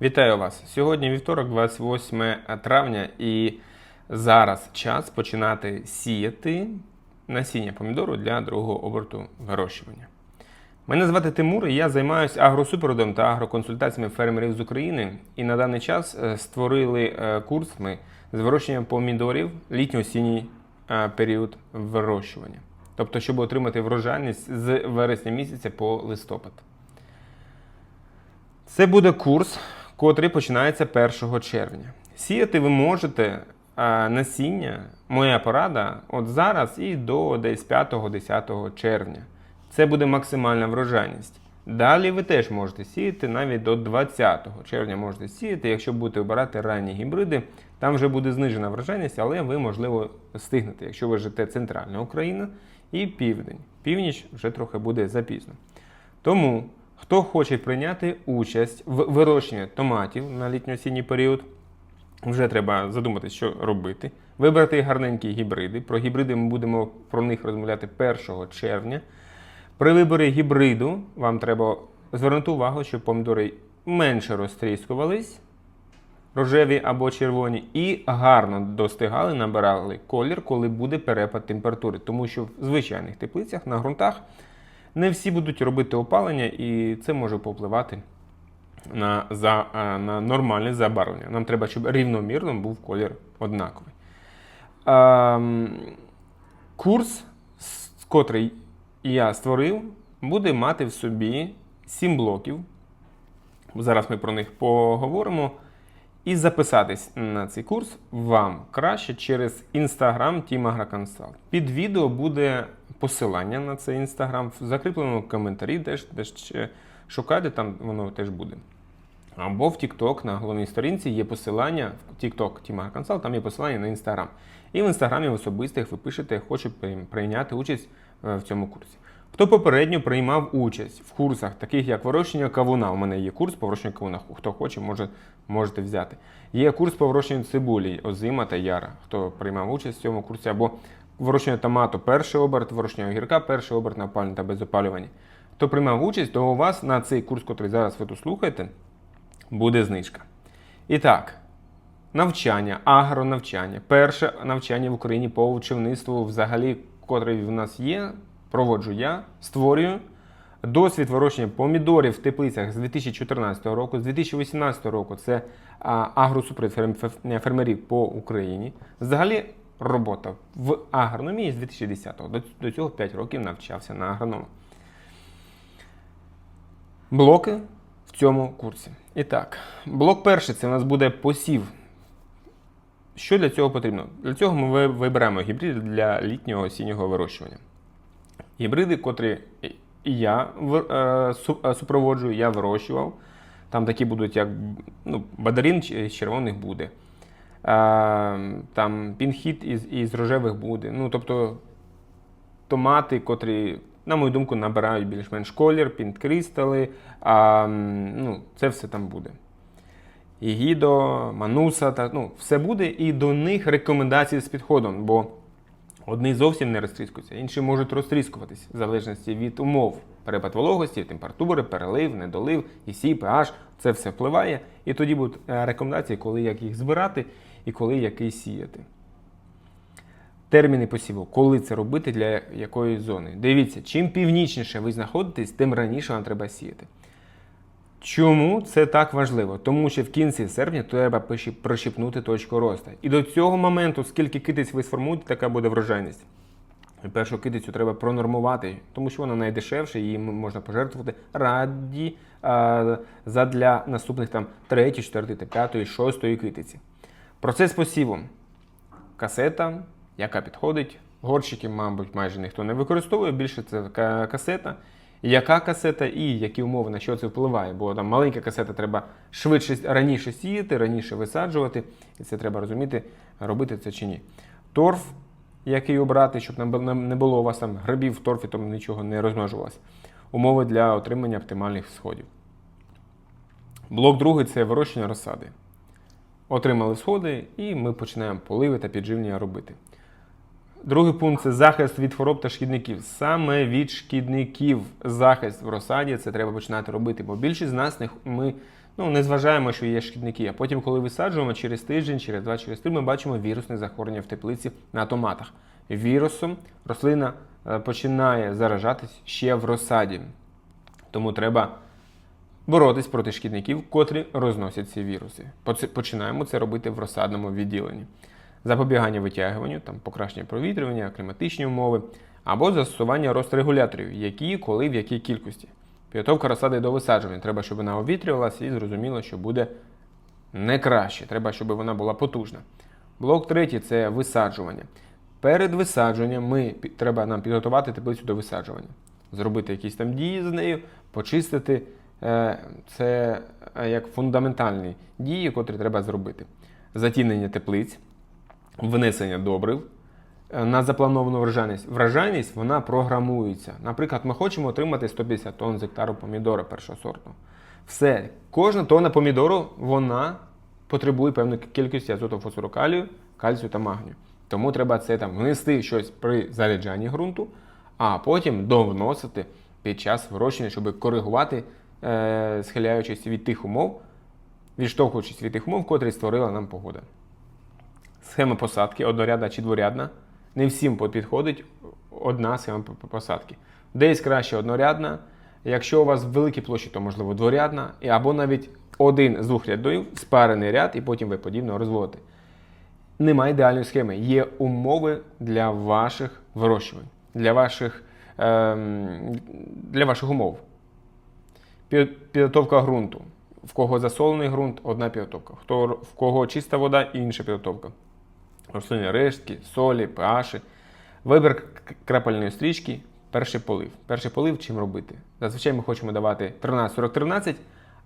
Вітаю вас! Сьогодні вівторок, 28 травня, і зараз час починати сіяти насіння помідору для другого оберту вирощування. Мене звати Тимур, і я займаюся агросупроводом та агроконсультаціями фермерів з України. І на даний час е, створили е, курс ми з вирощення помідорів літньо-осінній е, період вирощування. Тобто, щоб отримати врожайність з вересня місяця по листопад. Це буде курс, котрий починається 1 червня. Сіяти ви можете насіння, моя порада, от зараз і до десь 5-10 червня. Це буде максимальна врожайність. Далі ви теж можете сіяти навіть до 20 червня можете сіяти, якщо будете обирати ранні гібриди, там вже буде знижена врожайність, але ви, можливо, встигнете, якщо ви живете центральна Україна і південь. Північ вже трохи буде запізно. Тому, хто хоче прийняти участь в вирощенні томатів на літньо-осінній період, вже треба задуматися, що робити. Вибрати гарненькі гібриди. Про гібриди ми будемо про них розмовляти 1 червня. При виборі гібриду вам треба звернути увагу, щоб помідори менше розтріскувались, рожеві або червоні, і гарно достигали, набирали колір, коли буде перепад температури. Тому що в звичайних теплицях на ґрунтах не всі будуть робити опалення, і це може повпливати на, за, на нормальне забарвлення. Нам треба, щоб рівномірно був колір однаковий. Ем, курс, котрий я створив, буде мати в собі 7 блоків. Зараз ми про них поговоримо. І записатись на цей курс вам краще через Instagram Team AgroConsult. Під відео буде посилання на цей Instagram в закріпленому коментарі, теж, теж е, шукайте, там воно теж буде. Або в TikTok на головній сторінці є посилання в TikTok Team AgroConsult, там є посилання на Instagram. І в інстаграмі в особистих ви пишете, хочу прийняти участь е, в цьому курсі. Хто попередньо приймав участь в курсах, таких як вирощення кавуна. У мене є курс по вирощенню кавуна. Хто хоче, може, можете взяти. Є курс по вирощенню цибулі, озима та яра. Хто приймав участь в цьому курсі, або вирощення томату перший оберт, вирощення огірка, перший оберт на опалення та без опалювання. Хто приймав участь, то у вас на цей курс, який зараз ви тут слухаєте, буде знижка. І так, навчання, агронавчання. Перше навчання в Україні по овочівництву, взагалі, котре в нас є, проводжу я, створюю. Досвід вирощення помідорів в теплицях з 2014 року, з 2018 року це а, агросупровід ферм- фе- фермерів по Україні. Взагалі робота в агрономії з 2010-го. До, цього 5 років навчався на агронома. Блоки в цьому курсі. І так, блок перший це у нас буде посів. Що для цього потрібно? Для цього ми ви- вибираємо гібриди для літнього осіннього вирощування. Гібриди, котрі я е, е, супроводжую, я вирощував. Там такі будуть, як ну, бадарін з червоних буде. Е, Там пінхіт із, із рожевих буде. Ну, тобто томати, котрі, на мою думку, набирають більш-менш колір, пінткристали. А, ну, це все там буде. І гідо, мануса, та, ну, все буде, і до них рекомендації з підходом, бо одні зовсім не розтріскуються, інші можуть розтріскуватись в залежності від умов. Перепад вологості, температури, перелив, недолив, ІСІ, pH, це все впливає. І тоді будуть е, рекомендації, коли як їх збирати і коли який сіяти. Терміни посіву, коли це робити для якої зони. Дивіться, чим північніше ви знаходитесь, тим раніше вам треба сіяти. Чому це так важливо? Тому що в кінці серпня треба пиші- точку росту. І до цього моменту, скільки китиць ви сформуєте, така буде врожайність. Першу китицю треба пронормувати, тому що вона найдешевша, її можна пожертвувати раді а, задля наступних там 3, 4, 5, 6 китиці. Процес посіву. Касета, яка підходить. Горщики, мабуть, майже ніхто не використовує. Більше це ка- касета. Яка касета і які умови на що це впливає? Бо там маленька касета треба швидше раніше сіяти, раніше висаджувати, і це треба розуміти, робити це чи ні. Торф, який обрати, щоб не було у вас там грибів в торфі, тому нічого не розмножувалося. Умови для отримання оптимальних сходів. Блок другий це вирощення розсади. Отримали сходи, і ми починаємо поливи та підживлення робити. Другий пункт це захист від хвороб та шкідників. Саме від шкідників захист в розсаді це треба починати робити, бо більшість з нас не ми Ну, не зважаємо, що є шкідники. А потім, коли висаджуємо через тиждень, через два, через три, ми бачимо вірусне захворювання в теплиці на томатах. Вірусом рослина е, починає заражатись ще в розсаді. Тому треба боротись проти шкідників, котрі розносять ці віруси. Починаємо це робити в розсадному відділенні. Запобігання витягуванню, там, покращення провітрювання, кліматичні умови, або застосування рострегуляторів, які, коли, в якій кількості. Підготовка розсади до висаджування. Треба, щоб вона овітрювалася і зрозуміло, що буде не краще. Треба, щоб вона була потужна. Блок третій це висаджування. Перед висаджуванням ми, треба нам підготувати теплицю до висаджування. Зробити якісь там дії з нею, почистити. Е, Це е, як фундаментальні дії, котрі треба зробити. Затінення теплиць, внесення добрив е, на заплановану врожайність. Врожайність вона програмується. Наприклад, ми хочемо отримати 150 тонн з гектару помідора першосортного. Все, кожна тонна помідору вона потребує певної кількості азоту, фосфору, калію, кальцію та магнію. Тому треба це там внести щось при заряджанні ґрунту, а потім довносити під час вирощення, щоб коригувати, е, схиляючись від тих умов, відштовхуючись від тих умов, котрі створила нам погода. Схема посадки однорядна чи дворядна. Не всім підходить одна схема посадки. Десь краще однорядна. Якщо у вас великі площі, то можливо дворядна, або навіть один з двох рядів, спарений ряд, і потім ви подібно розводите. Немає ідеальної схеми. Є умови для ваших вирощувань, для ваших, ем, для ваших умов. Підготовка ґрунту. В кого засолений ґрунт, одна підготовка. Хто, в кого чиста вода, інша підготовка. Рослинні рештки, солі, pH. Вибір крапельної стрічки, перший полив. Перший полив чим робити? Зазвичай ми хочемо давати 13-40-13,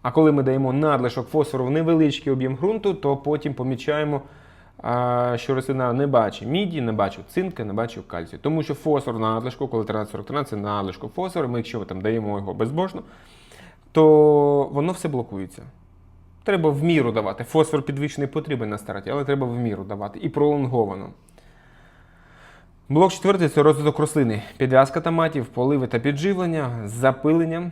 а коли ми даємо надлишок фосфору в невеличкий об'єм ґрунту, то потім помічаємо, що рослина не бачить міді, не бачить цинка, не бачить кальцію. Тому що фосфор на надлишку, коли 13-40-13 це надлишку фосфору, ми якщо там даємо його безбожно, то воно все блокується. Треба в міру давати. Фосфор підвищений потрібен на старті, але треба в міру давати і пролонговано. Блок четвертий це розвиток рослини, підв'язка томатів, поливи та підживлення, запилення,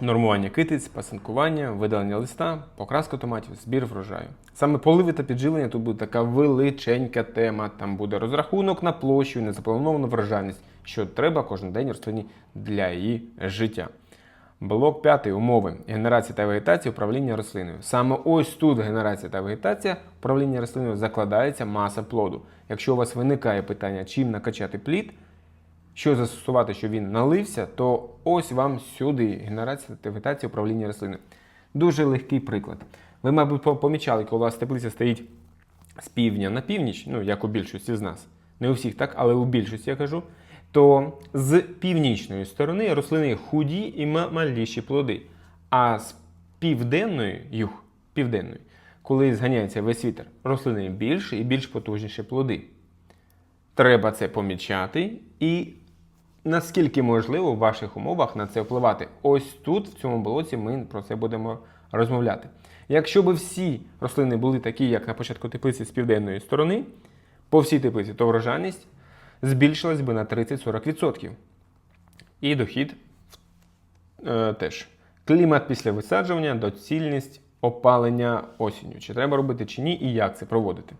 нормування китиць, пасинкування, видалення листа, покраска томатів, збір врожаю. Саме поливи та підживлення тут буде така величенька тема. Там буде розрахунок на площу і незаплановану врожайність, що треба кожен день рослині для її життя. Блок п'ятий умови генерації та вегетації управління рослиною. Саме ось тут генерація та вегетація управління рослиною закладається маса плоду. Якщо у вас виникає питання, чим накачати плід, що застосувати, щоб він налився, то ось вам сюди генерація та вегетація управління рослиною. Дуже легкий приклад. Ви, мабуть, помічали, коли у вас теплиця стоїть з півдня на північ, ну як у більшості з нас, не у всіх так, але у більшості я кажу, то з північної сторони рослини худі і маліші плоди. А з південної, юг, південної, коли зганяється весь вітер, рослини більше і більш потужніші плоди. Треба це помічати і наскільки можливо в ваших умовах на це впливати. Ось тут, в цьому блоці, ми про це будемо розмовляти. Якщо б всі рослини були такі, як на початку теплиці з південної сторони, по всій теплиці, то врожайність збільшилась би на 30-40%. І дохід е, теж. Клімат після висаджування, доцільність опалення осінню. Чи треба робити, чи ні, і як це проводити.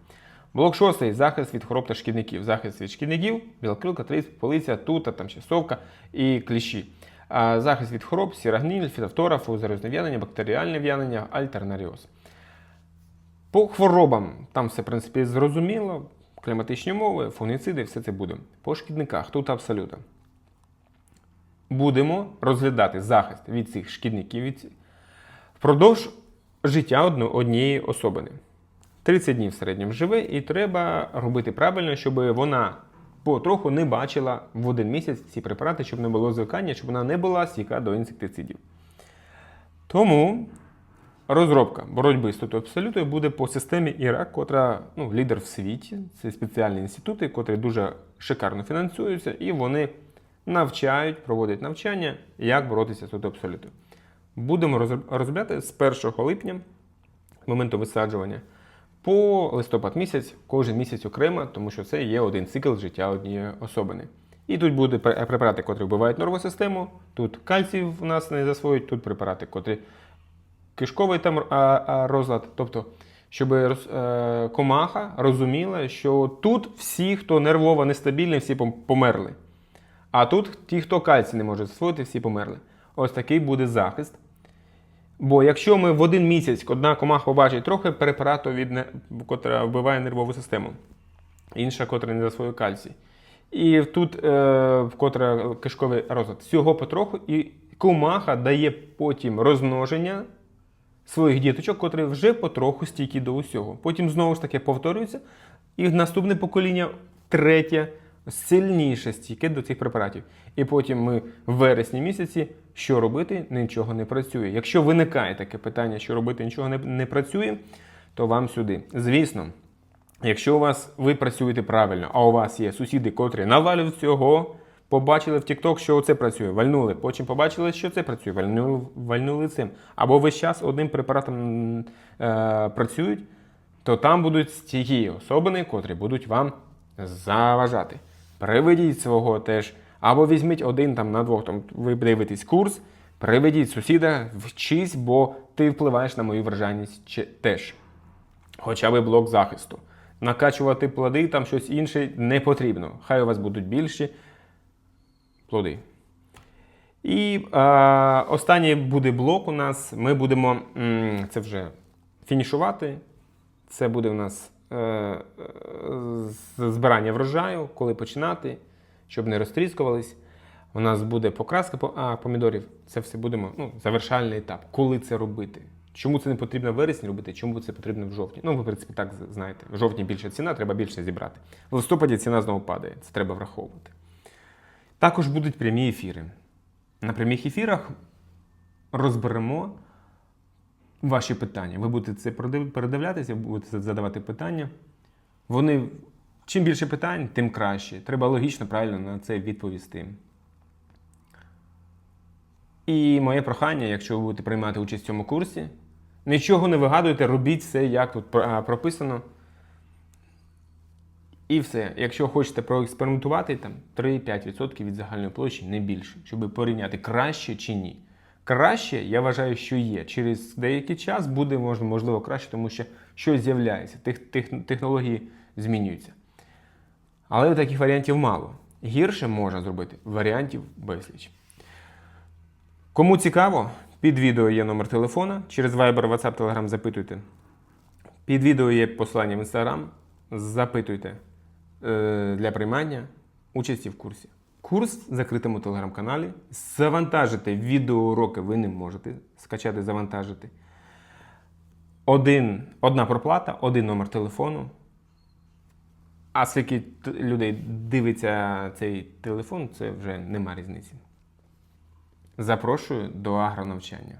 Блок шостий захист від хвороб та шкідників. Захист від шкідників, білокрилка, трис, полиця, тута, там ще совка і кліщі. А захист від хвороб, сірогніль, фітофтора, фузарозне в'янення, бактеріальне в'янення, альтернаріоз. По хворобам там все, в принципі, зрозуміло. Кліматичні умови, фунгіциди, все це буде. По шкідниках тут абсолютно. Будемо розглядати захист від цих шкідників від... впродовж життя однієї особини. 30 днів в середньому живе, і треба робити правильно, щоб вона потроху не бачила в один місяць ці препарати, щоб не було звикання, щоб вона не була стійка до інсектицидів. Тому розробка боротьби з абсолютою буде по системі ІРАК, котра ну, лідер в світі. Це спеціальні інститути, котрі дуже шикарно фінансуються, і вони навчають, проводять навчання, як боротися з абсолютою. Будемо розробляти з 1 липня, моменту висаджування, по листопад місяць, кожен місяць окремо, тому що це є один цикл життя однієї особини. І тут будуть пре- препарати, котрі вбивають нервову систему, тут кальцій в нас не засвоюють, тут препарати, котрі кишковий там розлад. Тобто, щоб роз, е, комаха розуміла, що тут всі, хто нервово нестабільний, всі померли. А тут ті, хто кальцій не може засвоїти, всі померли. Ось такий буде захист. Бо якщо ми в один місяць одна комаха побачить трохи препарату, від котра вбиває нервову систему, інша, котра не засвоює кальцій. І тут, е, вкотре кишковий розлад, всього потроху, і комаха дає потім розмноження своїх діточок, котрі вже потроху стійкі до усього. Потім знову ж таки повторюється, і наступне покоління, третє, сильніше стійке до цих препаратів. І потім ми в вересні місяці, що робити, нічого не працює. Якщо виникає таке питання, що робити, нічого не, не працює, то вам сюди. Звісно, Якщо у вас ви працюєте правильно, а у вас є сусіди, котрі навалюють цього, побачили в TikTok, що це працює, вальнули, потім побачили, що це працює, вальнули, вальнули цим. Або весь час одним препаратом е, працюють, то там будуть стійкі особини, котрі будуть вам заважати. Приведіть свого теж, або візьміть один там на двох, там ви дивитесь курс, приведіть сусіда, вчись, бо ти впливаєш на мою вражальність теж хоча б блок захисту. Накачувати плоди, там щось інше не потрібно. Хай у вас будуть більші плоди. І е, останній буде блок у нас. Ми будемо це вже фінішувати. Це буде у нас е, збирання врожаю, коли починати, щоб не розтріскувались. У нас буде покраска помідорів. Це все будемо, ну, завершальний етап. Коли це робити? Чому це не потрібно в вересні робити, чому це потрібно в жовтні? Ну, ви, в принципі, так знаєте. В жовтні більша ціна, треба більше зібрати. В листопаді ціна знову падає. Це треба враховувати. Також будуть прямі ефіри. На прямих ефірах розберемо ваші питання. Ви будете це передивлятися, будете задавати питання. Вони, чим більше питань, тим краще. Треба логічно, правильно на це відповісти. І моє прохання, якщо ви будете приймати участь в цьому курсі, нічого не вигадуйте, робіть все, як тут прописано. І все. Якщо хочете проекспериментувати, там 3-5% від загальної площі, не більше, щоб порівняти краще чи ні. Краще, я вважаю, що є. Через деякий час буде можливо, можливо краще, тому що щось з'являється, тех, тех, технології змінюються. Але таких варіантів мало. Гірше можна зробити варіантів безліч. Кому цікаво, під відео є номер телефона. Через Viber, WhatsApp, Telegram запитуйте. Під відео є посилання в Instagram. Запитуйте для приймання участі в курсі. Курс в закритому телеграм-каналі. Завантажити відеоуроки ви не можете скачати, завантажити. Один, одна проплата, один номер телефону. А скільки людей дивиться цей телефон, це вже нема різниці. Запрошую до агронавчання.